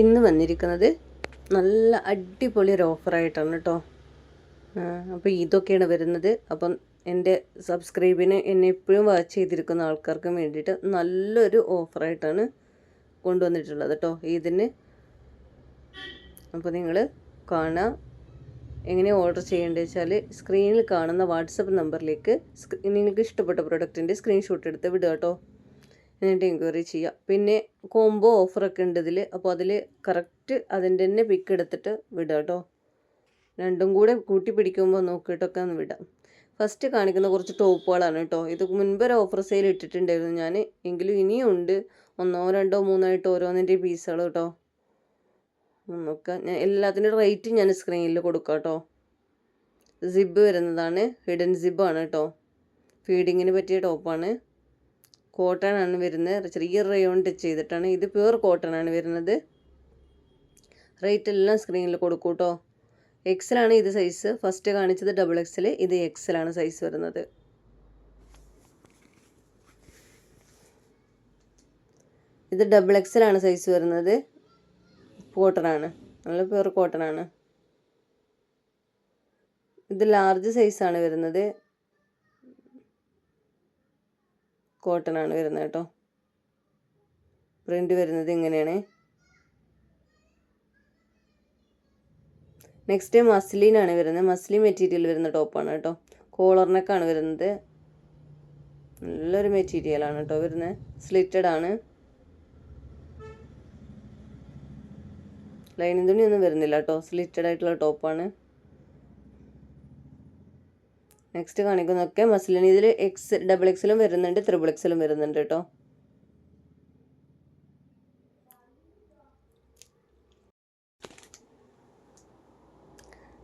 ഇന്ന് വന്നിരിക്കുന്നത് നല്ല അടിപൊളി ഒരു ഓഫറായിട്ടാണ് കേട്ടോ അപ്പോൾ ഇതൊക്കെയാണ് വരുന്നത്. അപ്പം എന്റെ സബ്സ്ക്രൈബിന് എന്നെ എപ്പോഴും വാച്ച് ചെയ്തിരിക്കുന്ന ആൾക്കാർക്ക് വേണ്ടിയിട്ട് നല്ലൊരു ഓഫറായിട്ടാണ് കൊണ്ടുവന്നിട്ടുള്ളത് കേട്ടോ ഇതിന്. അപ്പോൾ നിങ്ങൾ കാണുക എങ്ങനെ ഓർഡർ ചെയ്യേണ്ടത് വെച്ചാൽ സ്ക്രീനിൽ കാണുന്ന വാട്സപ്പ് നമ്പറിലേക്ക് നിങ്ങൾക്ക് ഇഷ്ടപ്പെട്ട പ്രൊഡക്റ്റിന്റെ സ്ക്രീൻഷോട്ട് എടുത്ത് വിടുക കേട്ടോ എന്നിട്ട് എൻക്വയറി ചെയ്യുക പിന്നെ കോംബോ ഓഫറൊക്കെ ഉണ്ട് ഇതിൽ അപ്പോൾ അതിൽ കറക്റ്റ് അതിന്റെ തന്നെ പിക്ക് എടുത്തിട്ട് വിടുക കേട്ടോ. രണ്ടും കൂടെ കൂട്ടി പിടിക്കുമ്പോൾ നോക്കിയിട്ടൊക്കെ ഒന്ന് വിടാം. ഫസ്റ്റ് കാണിക്കുന്ന കുറച്ച് ടോപ്പുകളാണ് കേട്ടോ. ഇത് മുൻപൊരു ഓഫർ സെയിൽ ഇട്ടിട്ടുണ്ടായിരുന്നു ഞാൻ എങ്കിലും ഇനിയും ഉണ്ട്. ഒന്നോ രണ്ടോ മൂന്നോ ആയിട്ട് ഓരോന്നിന്റെ പീസുകൾ കേട്ടോ. നോക്കാം ഞാൻ എല്ലാത്തിന്റെ റേറ്റ് ഞാൻ സ്ക്രീനിൽ കൊടുക്കാം കേട്ടോ. സിബ് വരുന്നതാണ്. ഹിഡൻ സിബാണ് കേട്ടോ. ഫീഡിങ്ങിന് പറ്റിയ ടോപ്പാണ് കോട്ടൺ ആണ് വരുന്നത് ചെറിയ റയോൺ ടച്ച് ചെയ്തിട്ടാണ്. ഇത് പ്യുവർ കോട്ടൺ ആണ് വരുന്നത്. റേറ്റ് എല്ലാം സ്ക്രീനിൽ കൊടുക്കും കേട്ടോ എക്സലാണ് ഇത് സൈസ് ഫസ്റ്റ് കാണിച്ചത് ഡബിൾ എക്സൽ ഇത് എക്സലാണ് സൈസ് വരുന്നത്. ഇത് ഡബിൾ എക്സലാണ് സൈസ് വരുന്നത്. കോട്ടൺ ആണ്. നല്ല പ്യുവർ കോട്ടൺ ആണ്. ഇത് ലാർജ് സൈസാണ് വരുന്നത്. കോട്ടൺ ആണ് വരുന്നത് കേട്ടോ. പ്രിന്റ് വരുന്നത് ഇങ്ങനെയാണ്. നെക്സ്റ്റ് മസ്ലിൻ ആണ് വരുന്നത്. മസ്ലിൻ മെറ്റീരിയൽ വരുന്ന ടോപ്പാണ് കേട്ടോ. കോളറിനൊക്കെയാണ് വരുന്നത്. നല്ലൊരു മെറ്റീരിയലാണ് കേട്ടോ വരുന്നത്. സ്ലിറ്റഡ് ആണ്. ലൈനിങ് തുണിയൊന്നും വരുന്നില്ല കേട്ടോ. സ്ലിറ്റഡ് ആയിട്ടുള്ള ടോപ്പാണ് നെക്സ്റ്റ് കാണിക്കുന്നതൊക്കെ മസ്ലിൻ ഇതിൽ എക്സ് ഡബിൾ എക്സിലും വരുന്നുണ്ട് ത്രിബിൾ എക്സിലും വരുന്നുണ്ട് കേട്ടോ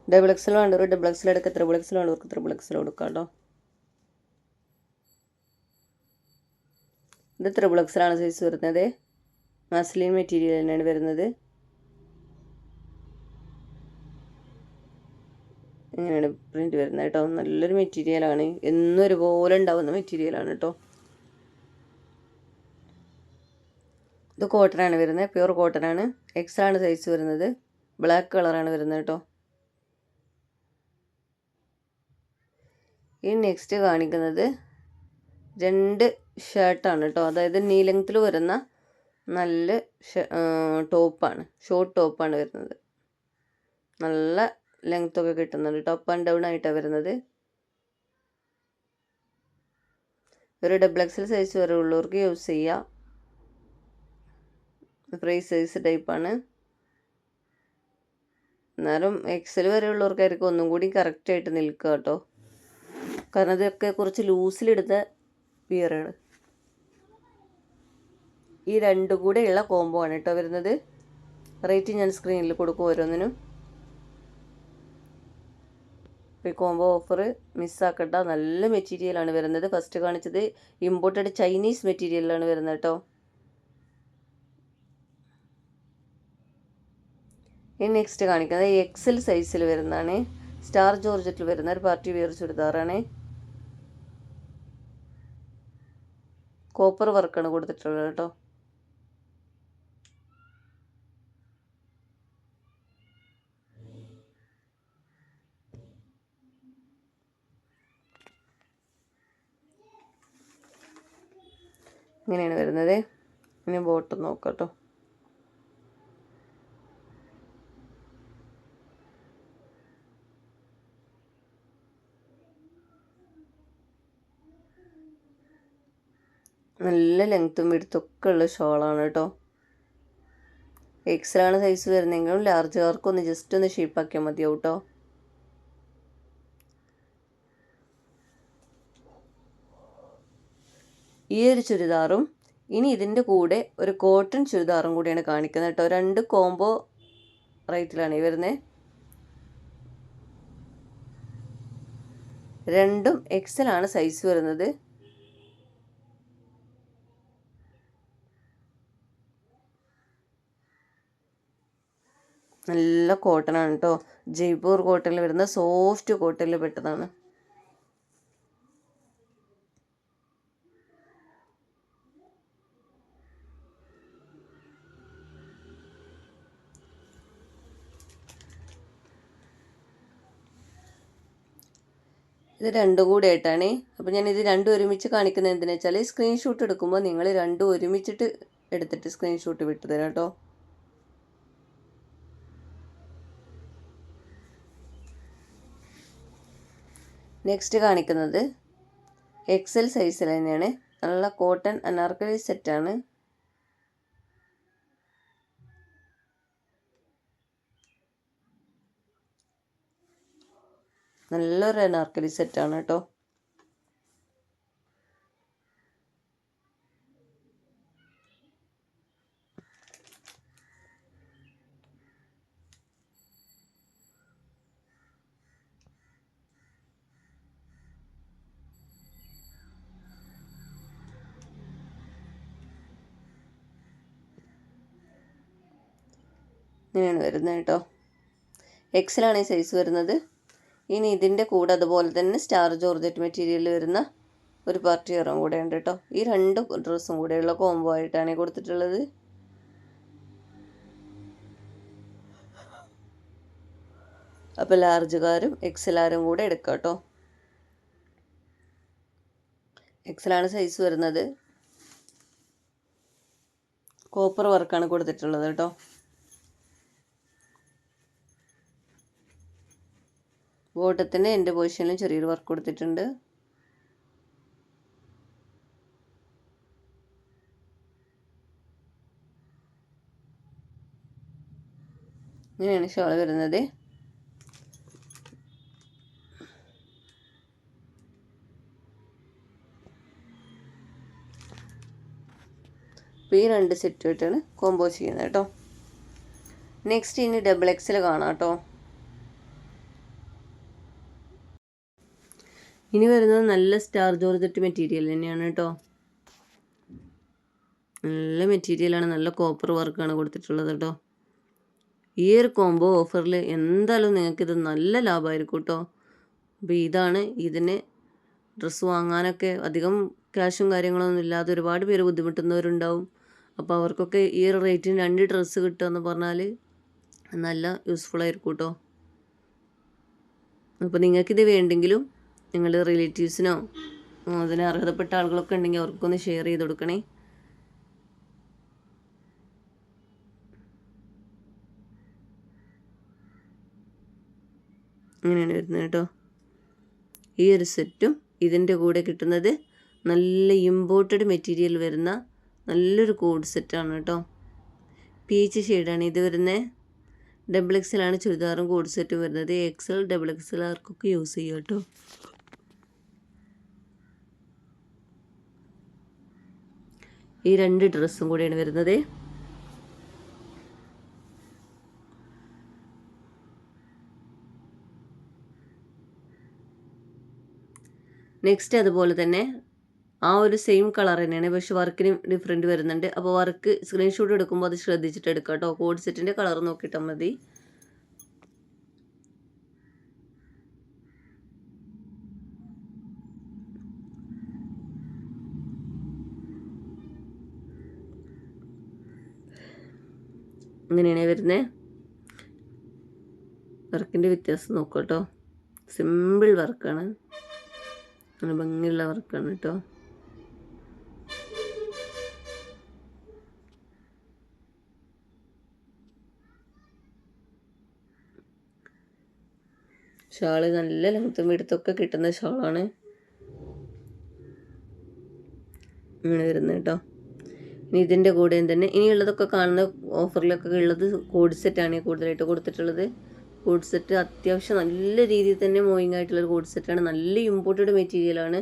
ഡബിൾ എക്സൽ വേണ്ടവർ ഡബിൾ എക്സൽ എടുക്കുക ത്രിബിൾ എക്സൽ വേണ്ടവർക്ക് ത്രിബിൾ എക്സൽ കൊടുക്കാം കേട്ടോ ഇത് ത്രിബിൾ എക്സലാണ് സൈസ് വരുന്നത്. മസ്ലിൻ മെറ്റീരിയൽ തന്നെയാണ് വരുന്നത്. ഇങ്ങനെയാണ് പ്രിന്റ് വരുന്നത് കേട്ടോ. നല്ലൊരു മെറ്റീരിയലാണ് എന്നും ഒരുപോലെ ഉണ്ടാവുന്ന മെറ്റീരിയലാണ് കേട്ടോ. ഇത് കോട്ടനാണ് വരുന്നത്. പ്യുർ കോട്ടനാണ് എക്സ് ആണ് സൈസ് വരുന്നത്. ബ്ലാക്ക് കളറാണ് വരുന്നത് കേട്ടോ. ഈ നെക്സ്റ്റ് കാണിക്കുന്നത് രണ്ട് ഷർട്ടാണ് കേട്ടോ. അതായത് നീ ലെങ്ത്തിൽ വരുന്ന നല്ല ടോപ്പാണ് ഷോർട്ട് ടോപ്പാണ് വരുന്നത്. നല്ല ലെങ്ത് ഒക്കെ കിട്ടുന്നുണ്ട് ടോപ്പ് ആൻഡ് ഡൗൺ ആയിട്ടാണ് വരുന്നത്. ഒരു ഡബിൾ എക്സൽ സൈസ് വരെ ഉള്ളവർക്ക് യൂസ് ചെയ്യാം. ഫ്രീ സൈസ് ടൈപ്പാണ് എന്നാലും എക്സൽ വരെ ഉള്ളവർക്കായിരിക്കും ഒന്നും കൂടി കറക്റ്റായിട്ട് നിൽക്കുക കേട്ടോ കാരണം ഇതൊക്കെ കുറച്ച് ലൂസിലെടുത്ത വിയറാണ് ഈ രണ്ടും കൂടെയുള്ള കോംബോ ആണ് കേട്ടോ വരുന്നത്. റേറ്റ് ഞാൻ സ്ക്രീനിൽ കൊടുക്കും ഓരോന്നിനും. ഈ കോംബോ ഓഫർ മിസ്സാക്കണ്ട നല്ല മെറ്റീരിയലാണ് വരുന്നത്. ഫസ്റ്റ് കാണിച്ചത് ഇമ്പോർട്ടഡ് ചൈനീസ് മെറ്റീരിയലാണ് വരുന്നത് കേട്ടോ ഇനി നെക്സ്റ്റ് കാണിക്കുന്നത് എക്സൽ സൈസിൽ വരുന്നതാണ്. സ്റ്റാർ ജോർജറ്റിൽ വരുന്ന ഒരു പാർട്ടി വെയർ ചുരിദാറാണ്. കോപ്പർ വർക്കാണ് കൊടുത്തിട്ടുള്ളത് കേട്ടോ ഇങ്ങനെയാണ് വരുന്നത്. ഇനി ബോട്ട് നോക്കാം കേട്ടോ നല്ല ലെങ്ത്തും വിടുത്തൊക്കെ ഉള്ള ഷോളാണ് കേട്ടോ എക്സലാണ് സൈസ് വരുന്നെങ്കിലും ലാർജുകാർക്കൊന്ന് ജസ്റ്റ് ഒന്ന് ഷേപ്പാക്കിയാൽ മതിയാവും കേട്ടോ ഈ ഒരു ചുരിദാറും ഇനി ഇതിന്റെ കൂടെ ഒരു കോട്ടൺ ചുരിദാറും കൂടിയാണ് കാണിക്കുന്നത് കേട്ടോ. രണ്ട് കോംബോ റേറ്റിലാണ് ഈ വരുന്നത് രണ്ടും എക്സലാണ് സൈസ് വരുന്നത്. നല്ല കോട്ടൺ ആണ് കേട്ടോ. ജയ്പൂർ കോട്ടണിൽ വരുന്ന സോഫ്റ്റ് കോട്ടണിൽ പെട്ടതാണ്. ഇത് രണ്ടും കൂടെ ആയിട്ടാണ് അപ്പോൾ ഞാൻ ഇത് രണ്ടും ഒരുമിച്ച് കാണിക്കുന്നത് എന്തിനാ വെച്ചാൽ സ്ക്രീൻഷോട്ട് എടുക്കുമ്പോൾ നിങ്ങൾ രണ്ടും ഒരുമിച്ചിട്ട് എടുത്തിട്ട് സ്ക്രീൻഷോട്ട് വിട്ടു തരാം കേട്ടോ. നെക്സ്റ്റ് കാണിക്കുന്നത് എക്സൽ സൈസിൽ തന്നെയാണ്. നല്ല കോട്ടൺ അനാർക്കലി സെറ്റാണ് നല്ലൊരു അനാർക്കലി സെറ്റാണ് കേട്ടോ. ഇങ്ങനെയാണ് വരുന്നത് കേട്ടോ. എക്സിലാണ് ഈ സൈസ് വരുന്നത്. ഇനി ഇതിന്റെ കൂടെ അതുപോലെ തന്നെ സ്റ്റാർ ജോർജറ്റ് മെറ്റീരിയൽ വരുന്ന ഒരു പാർട്ടി ഇറം കൂടെ ഉണ്ട് കേട്ടോ ഈ രണ്ട് ഡ്രസ്സും കൂടെയുള്ള കോംബോ ആയിട്ടാണ് കൊടുത്തിട്ടുള്ളത്. അപ്പോൾ ലാർജുകാരും എക്സലാരും കൂടെ എടുക്കാം കേട്ടോ എക്സലാണ് സൈസ് വരുന്നത്. കോപ്പർ വർക്കാണ് കൊടുത്തിട്ടുള്ളത് കേട്ടോ ബോട്ടത്തിന് എന്റെ പൊസിഷനിലും ചെറിയൊരു വർക്ക് കൊടുത്തിട്ടുണ്ട്. ഇങ്ങനെയാണ് ഷോൾ വരുന്നത്. ഈ രണ്ട് സെറ്റുമായിട്ടാണ് കോമ്പോ ചെയ്യുന്നത് കേട്ടോ. നെക്സ്റ്റ് ഇനി ഡബിൾ എക്സിൽ കാണാം കേട്ടോ. ഇനി വരുന്നത് നല്ല സ്റ്റാർ ജോർജറ്റ് മെറ്റീരിയൽ തന്നെയാണ് കേട്ടോ. നല്ല മെറ്റീരിയലാണ് നല്ല കോപ്പർ വർക്കാണ് കൊടുത്തിട്ടുള്ളത് കേട്ടോ. ഈ ഒരു കോംബോ ഓഫറിൽ എന്തായാലും നിങ്ങൾക്കിത് നല്ല ലാഭമായിരിക്കും കേട്ടോ. അപ്പോൾ ഇതാണ് ഇതിന് ഡ്രസ്സ് വാങ്ങാനൊക്കെ അധികം ക്യാഷും കാര്യങ്ങളൊന്നും ഇല്ലാതെ ഒരുപാട് പേര് ബുദ്ധിമുട്ടുന്നവരുണ്ടാവും. അപ്പോൾ അവർക്കൊക്കെ ഈ ഒരു റേറ്റിന് രണ്ട് ഡ്രസ്സ് കിട്ടുക എന്ന് പറഞ്ഞാൽ നല്ല യൂസ്ഫുൾ ആയിരിക്കും കേട്ടോ. അപ്പോൾ നിങ്ങൾക്കിത് വേണ്ടെങ്കിലും നിങ്ങളുടെ റിലേറ്റീവ്സിനോ അതിന് അർഹതപ്പെട്ട ആളുകളൊക്കെ ഉണ്ടെങ്കിൽ അവർക്കൊന്ന് ഷെയർ ചെയ്ത് കൊടുക്കണേ. ഇങ്ങനെയാണ് വരുന്നത് കേട്ടോ. ഈ ഒരു സെറ്റും ഇതിന്റെ കൂടെ കിട്ടുന്നത് നല്ല ഇമ്പോർട്ടഡ് മെറ്റീരിയൽ വരുന്ന നല്ലൊരു കോഡ് സെറ്റാണ് കേട്ടോ. പീച്ച് ഷെയ്ഡാണ് ഇത് വരുന്നത് ഡബിൾ എക്സലാണ് ചുരിദാറും കോഡ് സെറ്റും വരുന്നത്. എക്സൽ ഡബിൾ എക്സൽ ആർക്കൊക്കെ യൂസ് ചെയ്യാം കേട്ടോ. ഈ രണ്ട് ഡ്രസ്സും കൂടിയാണ് വരുന്നത്. നെക്സ്റ്റ് അതുപോലെ തന്നെ ആ ഒരു സെയിം കളർ തന്നെയാണ്. പക്ഷെ വർക്കിന് ഡിഫറെന്റ് വരുന്നുണ്ട്. അപ്പോൾ വർക്ക് സ്ക്രീൻഷോട്ട് എടുക്കുമ്പോൾ അത് ശ്രദ്ധിച്ചിട്ട് എടുക്കാം കേട്ടോ. കോഡ് സെറ്റിന്റെ കളർ നോക്കിയിട്ടാൽ മതി. ഇങ്ങനെയാണ് വരുന്നത് വർക്കിന്റെ വ്യത്യാസം നോക്കുക കേട്ടോ സിമ്പിൾ വർക്കാണ്. നല്ല ഭംഗിയുള്ള വർക്കാണ് കേട്ടോ. ഷാൾ നല്ല ലെങ്ത്തും എടുത്തൊക്കെ കിട്ടുന്ന ഷാളാണ്. ഇങ്ങനെ വരുന്നത് കേട്ടോ. ഇതിന്റെ കൂടെ തന്നെ. ഇനിയുള്ളതൊക്കെ കാണുന്ന ഓഫറിലൊക്കെ ഉള്ളത് കോഡ് സെറ്റാണ് കൂടുതലായിട്ട് കൊടുത്തിട്ടുള്ളത്. കോഡ് സെറ്റ് അത്യാവശ്യം നല്ല രീതിയിൽ തന്നെ മൂവിങ് ആയിട്ടുള്ളൊരു കോഡ് സെറ്റാണ് നല്ല ഇമ്പോർട്ടഡ് മെറ്റീരിയലാണ്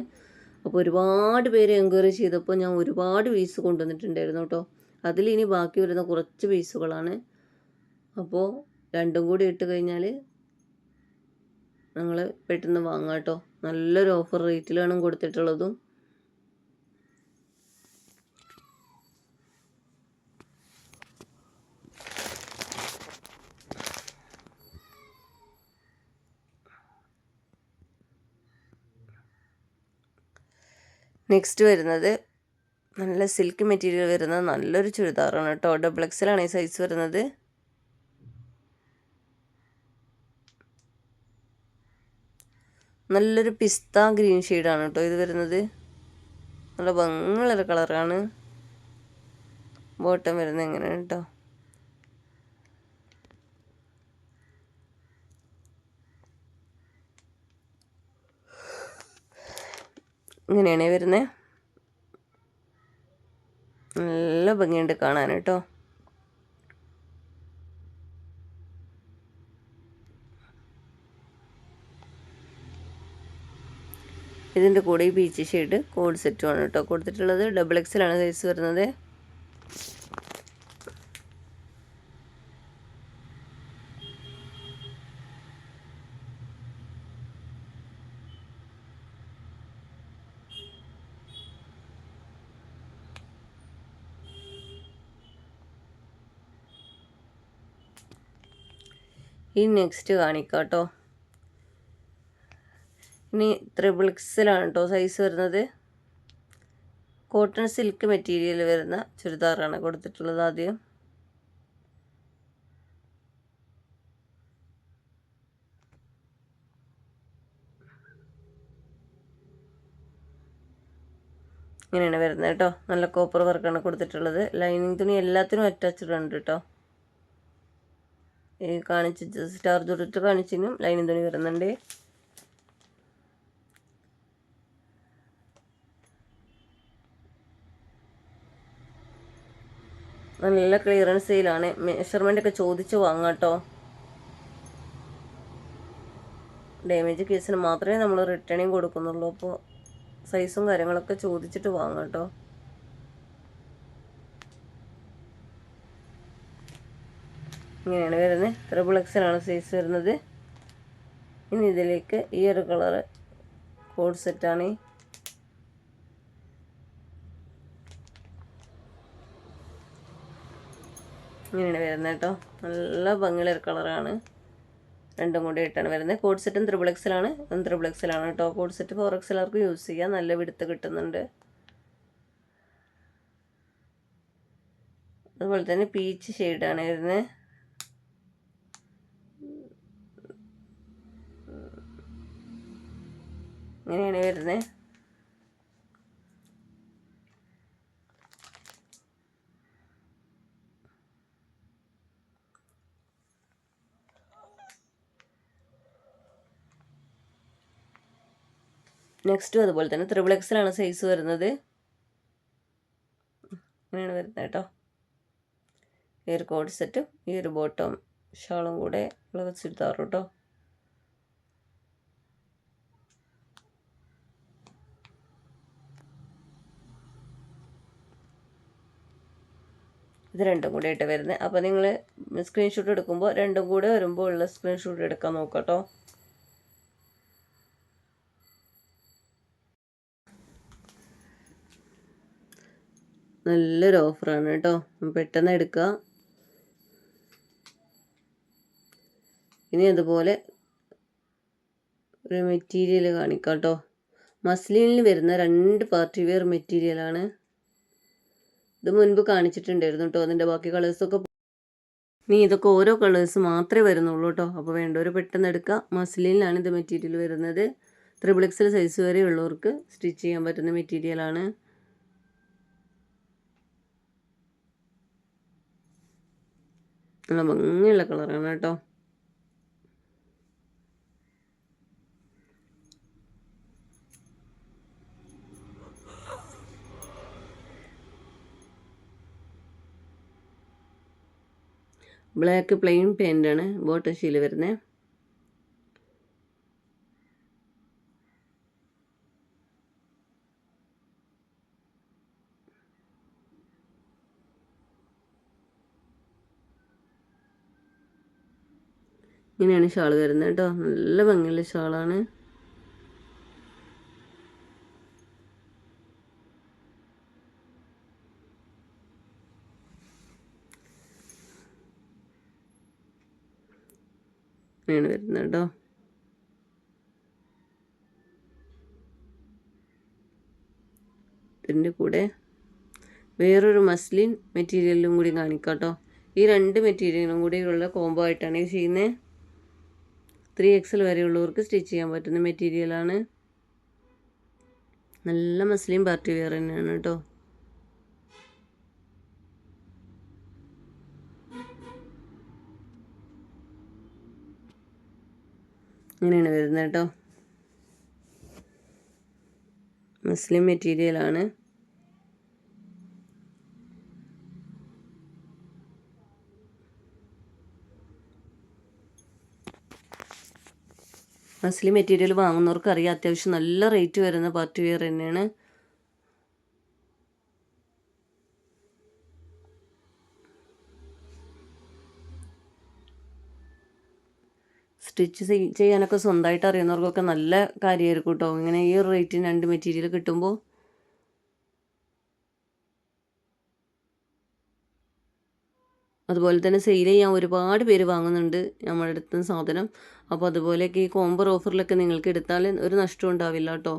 അപ്പോൾ ഒരുപാട് പേര് എൻക്വയറി ചെയ്തപ്പോൾ ഞാൻ ഒരുപാട് പീസ് കൊണ്ടുവന്നിട്ടുണ്ടായിരുന്നു കേട്ടോ. അതിൽ ഇനി ബാക്കി വരുന്ന കുറച്ച് പീസുകളാണ് അപ്പോൾ രണ്ടും കൂടി ഇട്ട് കഴിഞ്ഞാൽ ഞങ്ങൾ പെട്ടെന്ന് വാങ്ങാം കേട്ടോ. നല്ലൊരു ഓഫർ റേറ്റിലാണ് കൊടുത്തിട്ടുള്ളതും. നെക്സ്റ്റ് വരുന്നത് നല്ല സിൽക്ക് മെറ്റീരിയൽ വരുന്ന നല്ലൊരു ചുരിദാറാണ് കേട്ടോ. ഡബിൾ എക്സലാണ് ഈ സൈസ് വരുന്നത്. നല്ലൊരു പിസ്ത ഗ്രീൻ ഷെയ്ഡാണ് കേട്ടോ ഇത് വരുന്നത്. നല്ല ഭംഗിയുള്ളൊരു കളറാണ് ബോട്ടം വരുന്നത് എങ്ങനെയാണ് കേട്ടോ? ഇങ്ങനെയാണ് വരുന്നത് നല്ല ഭംഗിയുണ്ട് കാണാൻ കേട്ടോ. ഇതിന്റെ കൂടെ ഈ ബീച്ച് ഷെയ്ഡ് കോഡ് സെറ്റുമാണ് കേട്ടോ. കൊടുത്തിട്ടുള്ളത്. ഡബിൾ എക്സലാണ് സൈസ് വരുന്നത്. ഈ നെക്സ്റ്റ് കാണിക്കാം കേട്ടോ ഇനി ത്രിബിൾ എക്സിലാണ് കേട്ടോ സൈസ് വരുന്നത്. കോട്ടൺ സിൽക്ക് മെറ്റീരിയൽ വരുന്ന ചുരിദാറാണ് കൊടുത്തിട്ടുള്ളത് ആദ്യം. ഇങ്ങനെയാണ് വരുന്നത് കേട്ടോ നല്ല കോപ്പർ വർക്കാണ് കൊടുത്തിട്ടുള്ളത്. ലൈനിങ് തുണി എല്ലാത്തിനും അറ്റാച്ച്ഡ് ഉണ്ട് കേട്ടോ കാണിച്ച സ്റ്റാർ തൊട്ടിട്ട് കാണിച്ചിനും ലൈനും തുണി വരുന്നുണ്ട്. നല്ല ക്ലിയറൻസ് സെയിലാണ് ഒക്കെ ചോദിച്ച് വാങ്ങാട്ടോ ഡാമേജ് കേസിന് മാത്രമേ നമ്മൾ റിട്ടേണിങ് കൊടുക്കുന്നുള്ളൂ. അപ്പോൾ സൈസും കാര്യങ്ങളൊക്കെ ചോദിച്ചിട്ട് വാങ്ങാം ഇങ്ങനെയാണ് വരുന്നത്. ത്രിബിൾ എക്സിലാണ് സൈസ് വരുന്നത്. ഇനി ഇതിലേക്ക് ഈ ഒരു കളറ് കോഡ് സെറ്റാണ് ഇങ്ങനെയാണ് വരുന്നത് കേട്ടോ. നല്ല ഭംഗിയുള്ള കളറാണ് രണ്ടും കൂടി ഇട്ടാണ് വരുന്നത്. കോഡ് സെറ്റും ത്രിബിൾ എക്സിലാണ് ത്രിബിൾ എക്സിലാണ് കേട്ടോ. കോഡ് സെറ്റ് ഫോർ എക്സിലാർക്ക് യൂസ് ചെയ്യാം. നല്ല വിടുത്ത് കിട്ടുന്നുണ്ട്. അതുപോലെ തന്നെ പീച്ച് ഷെയ്ഡാണ് വരുന്നത്. ഇങ്ങനെയാണ് വരുന്നത് നെക്സ്റ്റും അതുപോലെ തന്നെ ത്രിബിൾ എക്സിലാണ് സൈസ് വരുന്നത്. ഇങ്ങനെയാണ് വരുന്നത് കേട്ടോ. ഈ ഒരു കോഡ് സെറ്റും ഈ ഒരു ബോട്ടം ഷാളും കൂടെ ഉള്ള ചുരിദാർ കേട്ടോ. ഇത് രണ്ടും കൂടെ ആയിട്ട് വരുന്നത് അപ്പോൾ നിങ്ങൾ സ്ക്രീൻഷോട്ട് എടുക്കുമ്പോൾ രണ്ടും കൂടെ വരുമ്പോൾ ഉള്ള സ്ക്രീൻഷോട്ട് എടുക്കാൻ നോക്കട്ടോ. നല്ലൊരു ഓഫറാണ് കേട്ടോ. പെട്ടെന്ന് എടുക്കുക. ഇനി അതുപോലെ ഒരു മെറ്റീരിയൽ കാണിക്കാം കേട്ടോ. മസ്ലിനിൽ വരുന്ന രണ്ട് പാർട്ടി വെയർ മെറ്റീരിയലാണ് ഇത് മുൻപ് കാണിച്ചിട്ടുണ്ടായിരുന്നു കേട്ടോ. അതിന്റെ ബാക്കി കളേഴ്സൊക്കെ നീ ഇതൊക്കെ ഓരോ കളേഴ്സ് മാത്രമേ വരുന്നുള്ളൂ കേട്ടോ. അപ്പോൾ വേണ്ടവർ പെട്ടെന്ന് എടുക്കുക. മസ്ലിനിലാണ് ഇത് മെറ്റീരിയൽ വരുന്നത്. ത്രിബിൾ എക്സൽ സൈസ് വരെ ഉള്ളവർക്ക് സ്റ്റിച്ച് ചെയ്യാൻ പറ്റുന്ന മെറ്റീരിയലാണ് നല്ല ഭംഗിയുള്ള കളറാണ് കേട്ടോ. ബ്ലാക്ക് പ്ലെയിൻ പെയിന്റാണ് ബോട്ടം ഷീൽ വരുന്നത് ഇങ്ങനെയാണ് ഷാൾ വരുന്നത് കേട്ടോ. നല്ല ഭംഗിയുള്ള ഷാളാണ് ഇങ്ങനെയാണ് വരുന്നത് കേട്ടോ. ഇതിന്റെ കൂടെ വേറൊരു മസ്ലിൻ മെറ്റീരിയലും കൂടി കാണിക്കാം കേട്ടോ. ഈ രണ്ട് മെറ്റീരിയലും കൂടി ഉള്ള കോംബോ ആയിട്ടാണ് ചെയ്യുന്നത് ത്രീ എക്സൽ വരെയുള്ളവർക്ക് സ്റ്റിച്ച് ചെയ്യാൻ പറ്റുന്ന മെറ്റീരിയലാണ്. നല്ല മസ്ലിം പാർട്ടി വെയർ തന്നെയാണ് കേട്ടോ. ഇങ്ങനെയാണ് വരുന്നത് കേട്ടോ. മുസ്ലിം മെറ്റീരിയലാണ് മസ്ലി മെറ്റീരിയൽ വാങ്ങുന്നവർക്ക് അറിയാം അത്യാവശ്യം നല്ല റേറ്റ് വരുന്ന പാർട്ടി വെയർ തന്നെയാണ്. സ്റ്റിച്ച് ചെയ്യാനൊക്കെ സ്വന്തമായിട്ട് അറിയുന്നവർക്കൊക്കെ നല്ല കാര്യമായിരിക്കും കേട്ടോ ഇങ്ങനെ ഈ റേറ്റിന് രണ്ട് മെറ്റീരിയൽ കിട്ടുമ്പോൾ അതുപോലെ തന്നെ സെയിൽ ചെയ്യാൻ ഒരുപാട് പേര് വാങ്ങുന്നുണ്ട് നമ്മുടെ അടുത്ത് സാധനം. അപ്പോൾ അതുപോലെയൊക്കെ ഈ കോംബർ ഓഫറിലൊക്കെ നിങ്ങൾക്ക് എടുത്താൽ ഒരു നഷ്ടം ഉണ്ടാവില്ല കേട്ടോ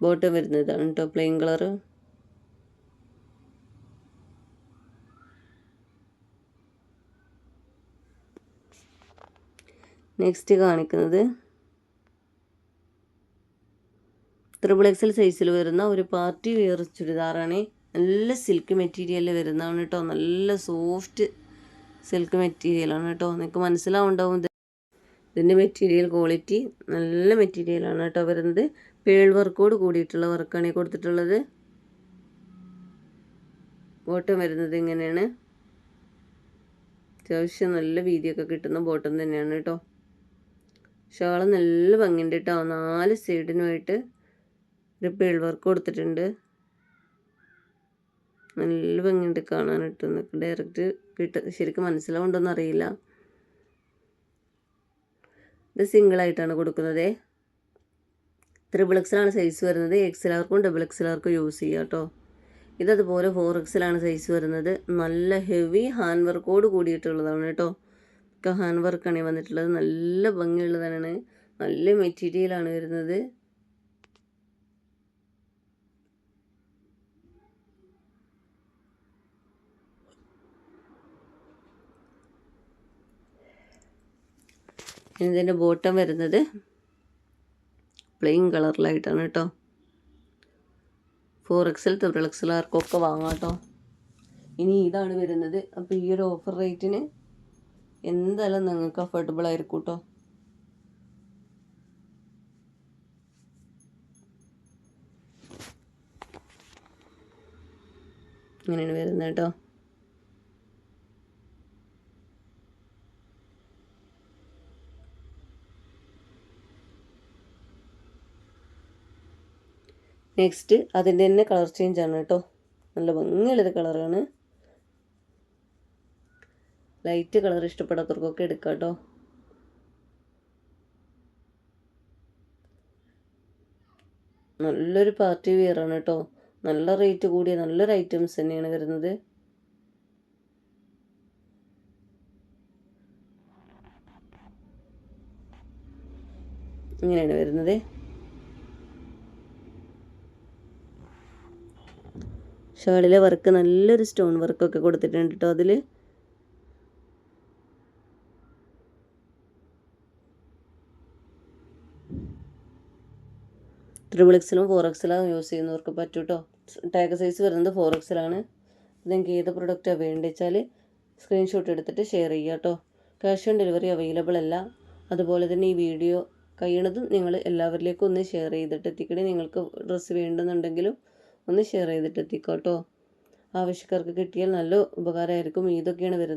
ബോട്ടം വരുന്നതാണ് കേട്ടോ പ്ലെയിൻ കളറ്. നെക്സ്റ്റ് കാണിക്കുന്നത് ത്രിബിൾ എക്സൽ സൈസിൽ വരുന്ന ഒരു പാർട്ടി വെയർ ചുരിദാറാണ്. നല്ല സിൽക്ക് മെറ്റീരിയലിൽ വരുന്നതാണ് കേട്ടോ നല്ല സോഫ്റ്റ് സിൽക്ക് മെറ്റീരിയലാണ് കേട്ടോ നിങ്ങൾക്ക് മനസ്സിലാവുണ്ടാവും ഇതിന്റെ മെറ്റീരിയൽ ക്വാളിറ്റി നല്ല മെറ്റീരിയലാണ് കേട്ടോ വരുന്നത്. പേൾ വർക്കോട് കൂടിയിട്ടുള്ള വർക്കാണ് കൊടുത്തിട്ടുള്ളത്. ബോട്ടം വരുന്നത് ഇങ്ങനെയാണ്. അത്യാവശ്യം നല്ല വീതിയൊക്കെ കിട്ടുന്ന ബോട്ടം തന്നെയാണ് കേട്ടോ ഷാൾ നല്ല ഭംഗിയുണ്ട് കേട്ടോ. നാല് സൈഡിനുമായിട്ട് ഒരു പേൾ വർക്ക് കൊടുത്തിട്ടുണ്ട്. നല്ല ഭംഗിയുണ്ട് കാണാനായിട്ട് നിങ്ങൾക്ക് ഡയറക്റ്റ് കിട്ട. ശരിക്കും മനസ്സിലാവുണ്ടോയെന്ന് അറിയില്ല. ഇത് സിംഗിളായിട്ടാണ് കൊടുക്കുന്നത്. ത്രിബിൾ എക്സലാണ് സൈസ് വരുന്നത്. എക്സലാർക്കും ഡബിൾ എക്സലാർക്കും യൂസ് ചെയ്യാം കേട്ടോ. ഇതതുപോലെ ഫോർ എക്സലാണ് സൈസ് വരുന്നത്. നല്ല ഹെവി ഹാൻഡ് വർക്കോട് കൂടിയിട്ടുള്ളതാണ് കേട്ടോ. ഒക്കെ ഹാൻഡ് വർക്കാണ് വന്നിട്ടുള്ളത്. നല്ല ഭംഗിയുള്ളതാണ് നല്ല മെറ്റീരിയലാണ് വരുന്നത്. ഇതിന്റെ ബോട്ടം വരുന്നത് പ്ലെയിൻ കളറിലായിട്ടാണ് കേട്ടോ. ഫോർ എക്സൽ ത്രിബിൾ എക്സൽ ആർക്കൊക്കെ വാങ്ങാം കേട്ടോ. ഇനി ഇതാണ് വരുന്നത്. അപ്പോൾ ഈ ഒരു ഓഫർ റേറ്റിന് എന്തായാലും നിങ്ങൾക്ക് അഫോർഡബിൾ ആയിരിക്കും കേട്ടോ ഇങ്ങനെയാണ് വരുന്നത് കേട്ടോ. നെക്സ്റ്റ് അതിന്റെ തന്നെ കളർ ചേഞ്ച് ആണ് കേട്ടോ. നല്ല ഭംഗിയുള്ളൊരു കളറാണ് ലൈറ്റ് കളർ ഇഷ്ടപ്പെടാത്തവർക്കൊക്കെ എടുക്കാം കേട്ടോ. നല്ലൊരു പാർട്ടി വെയർ ആണ് കേട്ടോ. നല്ല റേറ്റ് കൂടിയ നല്ലൊരു ഐറ്റംസ് തന്നെയാണ് വരുന്നത്. ഇങ്ങനെയാണ് വരുന്നത്. ഷാളിലെ വർക്ക് നല്ലൊരു സ്റ്റോൺ വർക്കൊക്കെ കൊടുത്തിട്ടുണ്ട് കേട്ടോ അതിൽ ത്രിബിൾ എക്സിലും ഫോർ എക്സിലും യൂസ് ചെയ്യുന്നവർക്ക് പറ്റും കേട്ടോ ടാഗ് സൈസ് വരുന്നത് ഫോർ എക്സിലാണ് നിങ്ങൾക്ക് ഏത് പ്രൊഡക്റ്റാണ് വേണ്ടത് വെച്ചാൽ സ്ക്രീൻഷോട്ട് എടുത്തിട്ട് ഷെയർ ചെയ്യുക കേട്ടോ. ക്യാഷ് ഓൺ ഡെലിവറി അവൈലബിൾ അല്ല. അതുപോലെ തന്നെ ഈ വീഡിയോ കഴിയണതും നിങ്ങൾ എല്ലാവരിലേക്കും ഒന്ന് ഷെയർ ചെയ്തിട്ട് എത്തിക്കണേ. നിങ്ങൾക്ക് ഡ്രസ്സ് വേണ്ടെന്നുണ്ടെങ്കിലും ഒന്ന് ഷെയർ ചെയ്തിട്ട് എത്തിക്കോട്ടോ ആവശ്യക്കാർക്ക് കിട്ടിയാൽ നല്ല ഉപകാരമായിരിക്കും. ഇതൊക്കെയാണ് വരുന്നത്.